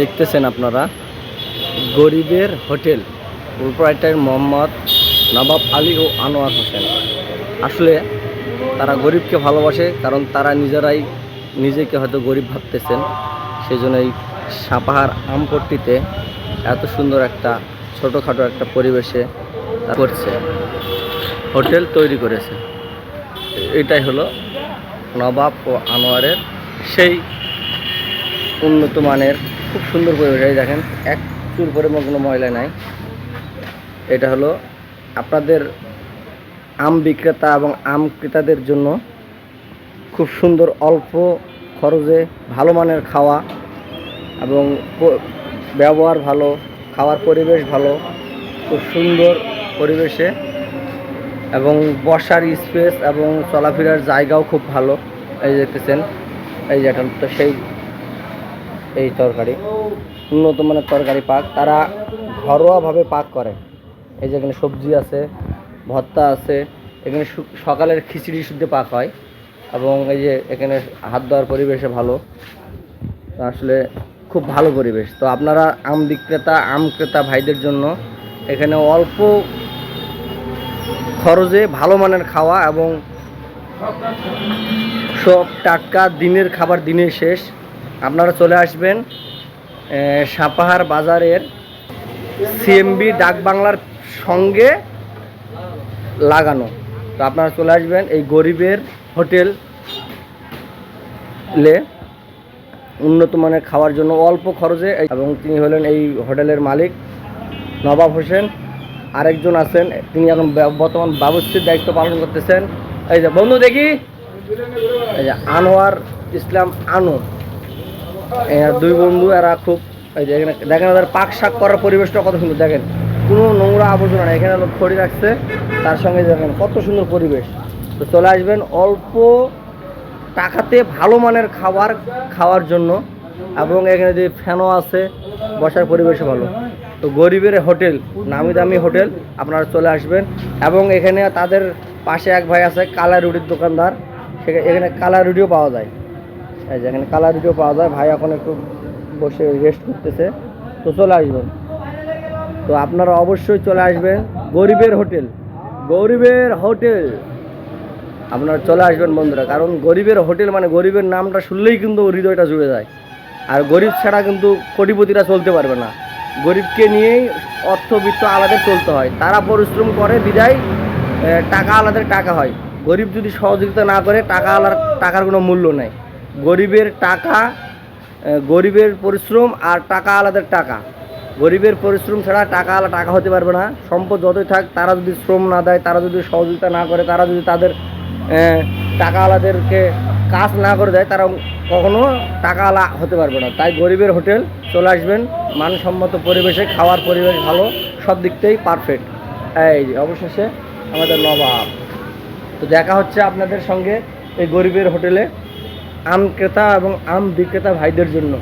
দেখতেছেন আপনারা, গরিবের হোটেল প্রোপ্রাইটার মোহাম্মদ নবাব আলী ও আনোয়ার হোসেন। আসলে তারা গরিবকে ভালোবাসে, কারণ তারা নিজেরাই নিজেকে হয়তো গরিব ভাবতেছেন। সেই জন্য এই সাপাহার আমপট্টিতে এত সুন্দর একটা ছোটোখাটো একটা পরিবেশে করছে, হোটেল তৈরি করেছে। এটাই হলো নবাব ও আনোয়ারের সেই উন্নত মানের খুব সুন্দর পরিবেশ দেখেন, এক চুল পরিমাণ কোনো ময়লা নাই। এটা হলো আপনাদের আম বিক্রেতা এবং আম ক্রেতাদের জন্য খুব সুন্দর অল্প খরচে ভালো মানের খাওয়া এবং ব্যবহার ভালো, খাওয়ার পরিবেশ ভালো, খুব সুন্দর পরিবেশে এবং বসার স্পেস এবং চলাফেরার জায়গাও খুব ভালো। এই দেখতেছেন, এই যে এটা তো সেই এই তরকারি। উন্নত মানের তরকারি পাক। তারা ঘরোয়াভাবে পাক করে। এই যে এখানে সবজি আছে, ভর্তা আছে, এখানে সকালের খিচুড়ি শুদ্ধ পাক হয়। এবং এই যে এখানে হাত দেওয়ার পরিবেশে ভালো। আসলে খুব ভালো পরিবেশ। তো আপনারা আম বিক্রেতা, আম ক্রেতা ভাইদের জন্য এখানে অল্প খরচে ভালো মানের খাওয়া এবং সব টাটকা দিনের খাবার দিনে শেষ। আপনারা চলে আসবেন সাপাহার বাজারের সিএমবি ডাক বাংলার সঙ্গে লাগানো। তো আপনারা চলে আসবেন এই গরিবের হোটেল লে উন্নত মানের খাওয়ার জন্য অল্প খরচে এবং তিনি হলেন এই হোটেলের মালিক নবাব হোসেন। আরেকজন আছেন, তিনি এখন বর্তমান বাবুশ্রীর দায়িত্ব পালন করতেছেন। এই যে বন্ধু দেখি, এই যে আনোয়ার ইসলাম আনু। দুই বন্ধু, এরা খুব দেখেন ওদের পাক শাক করার পরিবেশটা কত সুন্দর, দেখেন। কোনো নোংরা আবর্জনা নেই, এখানে লোক খড়ি রাখছে, তার সঙ্গে দেখেন কত সুন্দর পরিবেশ। তো চলে আসবেন অল্প টাকাতে ভালো মানের খাবার খাওয়ার জন্য, এবং এখানে যে ফ্যানও আছে, বসার পরিবেশও ভালো। তো গরিবের হোটেল, নামি দামি হোটেল, আপনারা চলে আসবেন। এবং এখানে তাদের পাশে এক ভাই আছে কালা রুটির দোকানদার। সেখানে এখানে কালা রুটিও পাওয়া যায়। এই যে এখানে কালার রুটিও পাওয়া যায়। ভাই এখন একটু বসে রেস্ট করতেছে। তো চলে আসবেন। তো আপনারা অবশ্যই চলে আসবেন গরিবের হোটেল। গরিবের হোটেল। আপনারা চলে আসবেন বন্ধুরা। কারণ গরিবের হোটেল মানে গরিবের নামটা শুনলেই কিন্তু হৃদয়টা জুড়ে যায়। আর গরিব ছাড়া কিন্তু কোটিপতিরা চলতে পারবে না। গরিবকে নিয়েই অর্থবিত্ত আলাদা চলতে হয়। তারা পরিশ্রম করে, বিদায় টাকা আলাদা টাকা হয়। গরিব যদি সহযোগিতা না করে, টাকা আলাদা, টাকার কোনো মূল্য নেই। গরিবের টাকা গরিবের পরিশ্রম আর টাকা আলাদা টাকা। গরিবের পরিশ্রম ছাড়া টাকা আলা টাকা হতে পারবে না। সম্পদ যতই থাক, তারা যদি শ্রম না দেয়, তারা যদি সহযোগিতা না করে, তারা যদি তাদের টাকা আলাদেরকে কাজ না করে দেয়, তারা কখনো টাকা আলা হতে পারবে না। তাই গরিবের হোটেল চলে আসবেন। মানসম্মত পরিবেশে, খাওয়ার পরিবেশ ভালো, সব দিক থেকেই পারফেক্ট এই অবশেষে আমাদের নবাব। তো দেখা হচ্ছে আপনাদের সঙ্গে এই গরিবের হোটেলে। আম ক্রেতা এবং আম বিক্রেতা ভাইদের জন্য।